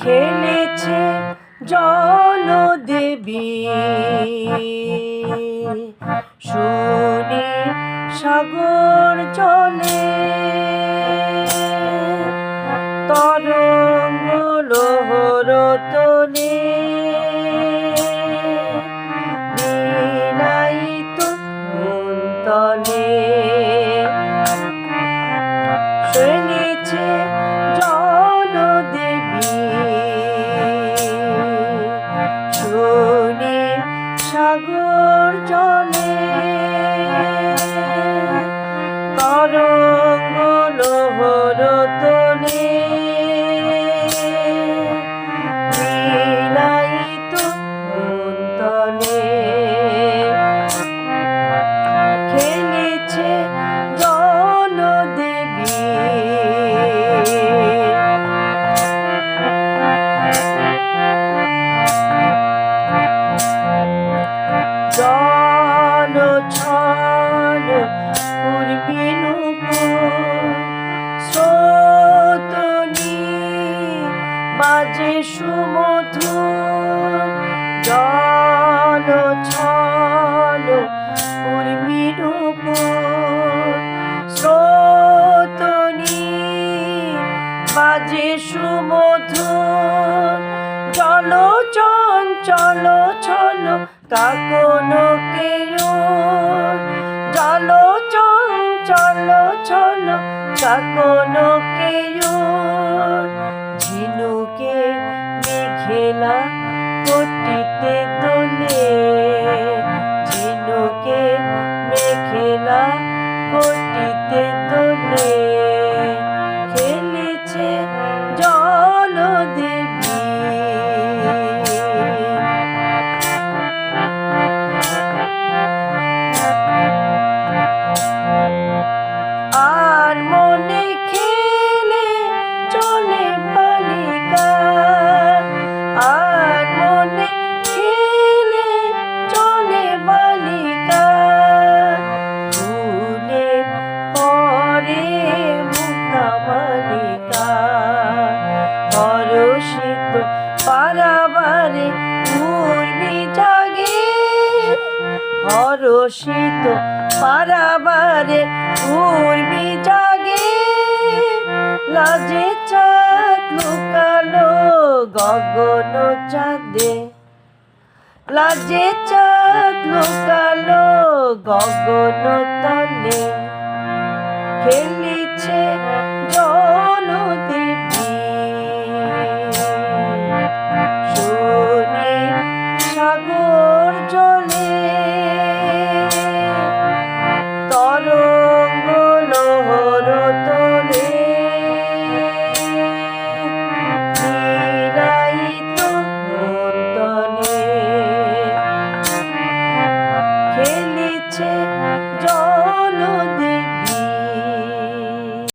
খেলেছে জল দেবী শুনি সাগর জলে তরঙ্গ লোহর তোলে তলে। সাগর জলে তরঙ্গ বাজে সুমধু জল ছল স্রোতনি বাজে সুমধু চল চঞ্চল ছল কাকন কেউ জল চঞ্চল ছল কাকন কেউ ঝিনুকে মেঘেলা কোটিতে তোলে ঝিনুকে মেঘেলা কোটিতে দোলে হরষিত পারাবারে উর্মি জাগে। লাজে চাঁদ লুকালো গগন চাঁদে। লাজে চাঁদ লুকালো গগন তলে